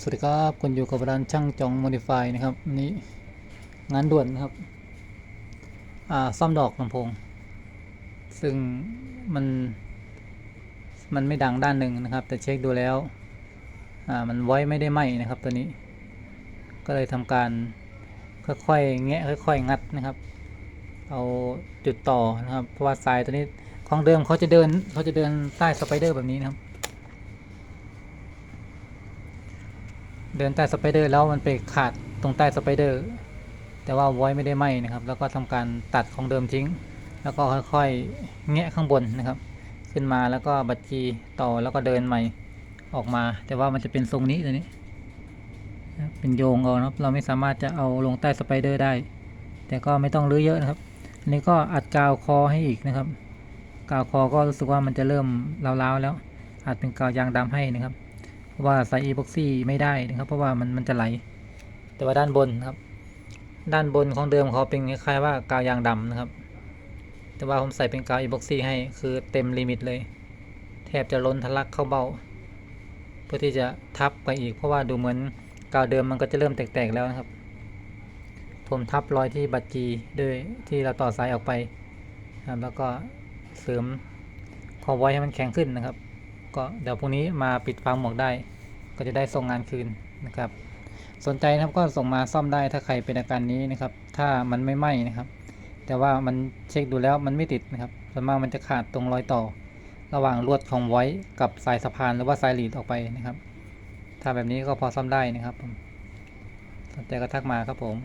สวัสดีครับคุณอยู่กับร้านช่างจองโมดิฟายนะครับวันนี้งานด่วนนะครับ อ่าซ่อมดอกลำโพง ซึ่งมัน มันไม่ดังด้านหนึ่งนะครับ แต่เช็คดูแล้ว อ่ามันไว้ไม่ได้ไหมนะครับตัวนี้ ก็เลยทำการค่อยๆแงะค่อยๆงัดนะครับ เอาจุดต่อนะครับเพราะว่าสายตัวนี้ของเดิมเขาจะเดินเขาจะเดินใต้สไปเดอร์แบบนี้นะครับ เดินใต้สไปเดอร์แล้วมันไปขาดตรงใต้สไปเดอร์แต่ว่าไว้ไม่ได้ไหมนะครับ แล้วก็ทำการตัดของเดิมทิ้ง แล้วก็ค่อยๆแงะข้างบนนะครับ ขึ้นมาแล้วก็บัดจีต่อแล้วก็เดินใหม่ออกมา แต่ว่ามันจะเป็นทรงนี้ตัวนี้เป็นโยงเอานะครับเราไม่สามารถจะเอาลงใต้สไปเดอร์ได้ แต่ก็ไม่ต้องรื้อเยอะนะครับอันนี้ก็อัดกาวคอให้อีกนะครับ กาวคอก็รู้สึกว่ามันจะเริ่มร้าวๆแล้วอาจเป็นกาวยางดำให้นะครับ เพราะว่าใส่อีพ็อกซี่ไม่ได้นะครับ เพราะว่ามันมันจะไหล แต่ว่าด้านบนครับ ด้านบนของเดิมเขาเป็นคล้ายๆว่ากาวยางดำนะครับ แต่ว่าผมใส่เป็นกาวอีพ็อกซี่ให้คือเต็มลิมิตเลย แทบจะล้นทะลักเข้าเบ้า เพื่อที่จะทับไปอีก เพราะว่าดูเหมือนกาวเดิมมันก็จะเริ่มแตกๆแล้วนะครับ ผมทับรอยที่บัตรจีด้วยที่เราต่อสายออกไปครับแล้วก็เสริมคอไว้ให้มันแข็งขึ้นนะครับ ก็เดี๋ยวพรุ่งนี้มาปิดฟางหมวกได้ ก็จะได้ส่งงานคืนนะครับ สนใจนะครับก็ส่งมาซ่อมได้ถ้าใครเป็นอาการนี้นะครับ ถ้ามันไม่ไหม้นะครับ แต่ว่ามันเช็คดูแล้วมันไม่ติดนะครับส่วนมากมันจะขาดตรงรอยต่อ ระหว่างลวดของไว้กับสายสะพานหรือว่าสายหลีดออกไปนะครับ ถ้าแบบนี้ก็พอซ่อมได้นะครับผมสนใจก็ทักมาครับผม